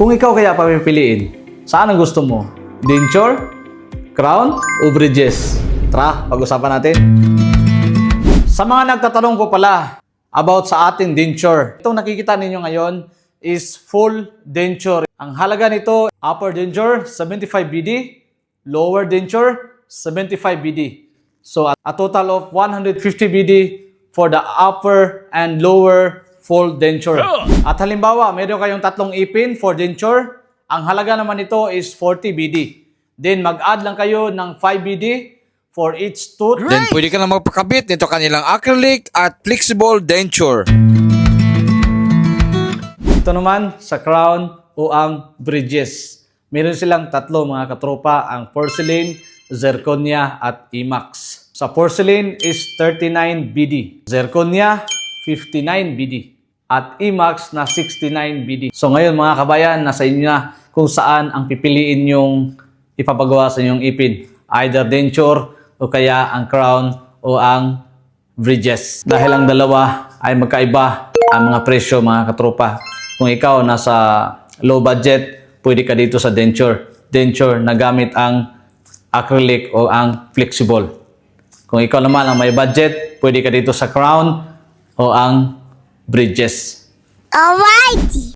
Kung ikaw kaya papipiliin, saan ang gusto mo? Denture, crown, o bridges? Tara, pag-usapan natin. Sa mga nagtatanong po pala about sa ating denture, itong nakikita ninyo ngayon is full denture. Ang halaga nito, upper denture, 75 BD, lower denture, 75 BD. So, a a total of 150 BD for the upper and lower full denture. At halimbawa, meron kayong tatlong ipin for denture. Ang halaga naman nito is 40 BD. Then, mag-add lang kayo ng 5 BD for each tooth. Then pwede ka na magpakabit nito kanilang acrylic at flexible denture. Ito naman sa crown o ang bridges. Meron silang tatlo mga katropa, ang porcelain, zirconia at IMAX. Sa porcelain is 39 BD, zirconia 59 BD at IMAX na 69 BD. So ngayon mga kabayan, nasa inyo na kung saan ang pipiliin yung ipapagawa sa inyong ipin. Either denture o kaya ang crown o ang bridges. Dahil ang dalawa ay magkaiba ang mga presyo mga katropa. Kung ikaw nasa low budget, pwede ka dito sa denture. Denture na gamit ang acrylic o ang flexible. Kung ikaw naman ang may budget, pwede ka dito sa crown o ang bridges. Alrighty.